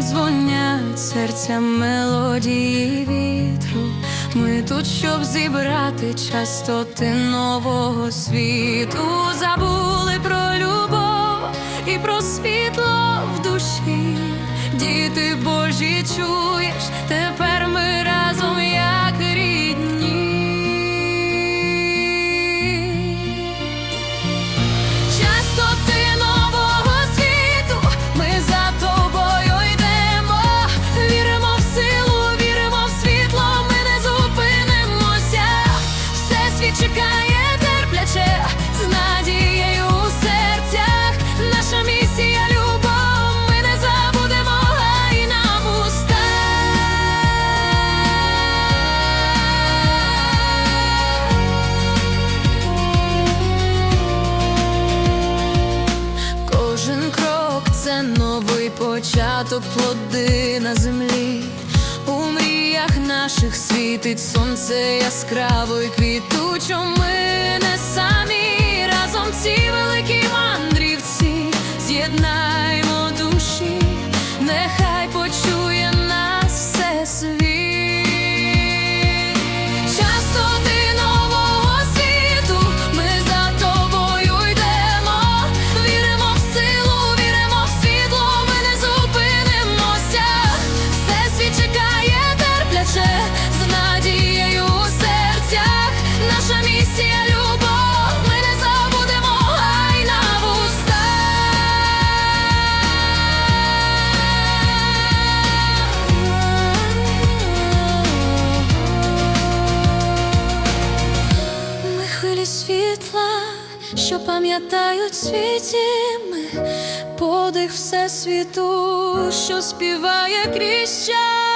дзвонять серця мелодії вітру. Ми тут, щоб зібрати частоти нового світу. Забули про любов і про світло в душі. Діти Божі, чуєш, тепер ми разом чекає терпляче, з надією у серцях. Наша місія любов, ми не забудемо, гай нам Кожен крок це новий початок, плоди світить сонце яскраво і квітучо. Ми світла, що пам'ятають світі ми подих всесвіту, що співає крізь час,